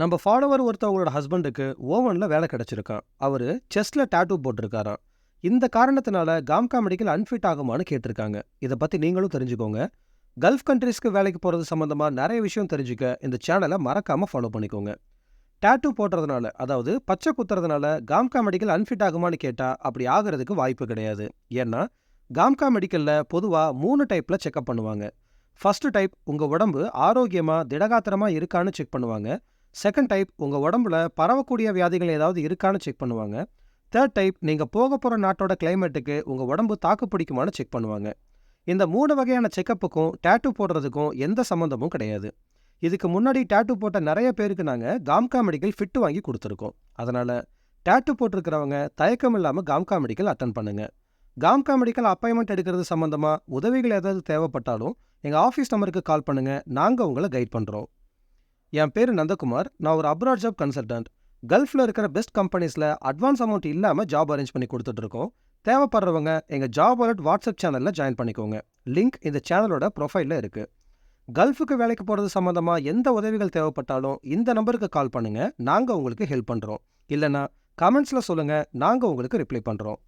நம்ம ஃபாலோவர் ஒருத்தவங்களோட ஹஸ்பண்டுக்கு ஓவனில் வேலை கிடைச்சிருக்கான். அவர் செஸ்ட்டில் டேட்டூ போட்டிருக்காராம். இந்த காரணத்தினால காம்கா மெடிக்கல் அன்ஃபிட் ஆகுமான்னு கேட்டிருக்காங்க. இதை பற்றி நீங்களும் தெரிஞ்சுக்கோங்க. கல்ஃப் கண்ட்ரீஸ்க்கு வேலைக்கு போகிறது சம்மந்தமாக நிறைய விஷயம் தெரிஞ்சுக்க இந்த சேனலை மறக்காமல் ஃபாலோ பண்ணிக்கோங்க. டேட்டூ போடுறதுனால அதாவது பச்சை குத்துறதுனால காம்கா மெடிக்கல் அன்ஃபிட் ஆகுமான்னு கேட்டால் அப்படி ஆகிறதுக்கு வாய்ப்பு கிடையாது. ஏன்னா காம்கா மெடிக்கலில் பொதுவாக மூணு டைப்பில் செக்அப் பண்ணுவாங்க. ஃபர்ஸ்ட் டைப் உங்கள் உடம்பு ஆரோக்கியமாக திடகாத்திரமாக இருக்கான்னு செக் பண்ணுவாங்க. செகண்ட் டைப் உங்கள் உடம்புல பரவக்கூடிய வியாதிகள் ஏதாவது இருக்கான்னு செக் பண்ணுவாங்க. தேர்ட் டைப் நீங்கள் போக போகிற நாட்டோட கிளைமேட்டுக்கு உங்கள் உடம்பு தாக்கு பிடிக்குமான்னு செக் பண்ணுவாங்க. இந்த மூணு வகையான செக்கப்புக்கும் டேட்டூ போடுறதுக்கும் எந்த சம்மந்தமும் கிடையாது. இதுக்கு முன்னாடி டேட்டூ போட்ட நிறைய பேருக்கு நாங்கள் காம்கா மெடிக்கல் ஃபிட்டு வாங்கி கொடுத்துருக்கோம். அதனால் டேட்டூ போட்டிருக்கிறவங்க தயக்கம் இல்லாமல் காம்கா மெடிக்கல் அட்டன் பண்ணுங்க. காம்கா மெடிக்கல் அப்பாயின்மெண்ட் எடுக்கிறது சம்மந்தமாக உதவிகள் ஏதாவது தேவைப்பட்டாலும் எங்கள் ஆஃபீஸ் நம்பருக்கு கால் பண்ணுங்கள் நாங்கள் உங்களை கைட் பண்ணுறோம் என் பேர் நந்தகுமார். நான் ஒரு அப்ராட் ஜாப் கன்சல்டன்ட் கல்ஃபில் இருக்கிற பெஸ்ட் கம்பெனிஸில் அட்வான்ஸ் அமௌண்ட் இல்லாமல் ஜாப் அரேஞ்ச் பண்ணி கொடுத்துட்ருக்கோம் தேவைப்படுறவங்க எங்கள் ஜாப் அலர்ட் வாட்ஸ்அப் சேனலில் ஜாயின் பண்ணிக்கோங்க. லிங்க் இந்த சேனலோட ப்ரொஃபைலில் இருக்குது கல்ஃபுக்கு வேலைக்கு போகிறது சம்மந்தமாக எந்த உதவிகள் தேவைப்பட்டாலும் இந்த நம்பருக்கு கால் பண்ணுங்கள் நாங்கள் உங்களுக்கு ஹெல்ப் பண்ணுறோம் இல்லைனா கமெண்ட்ஸில் சொல்லுங்கள் நாங்கள் உங்களுக்கு ரிப்ளை பண்ணுறோம்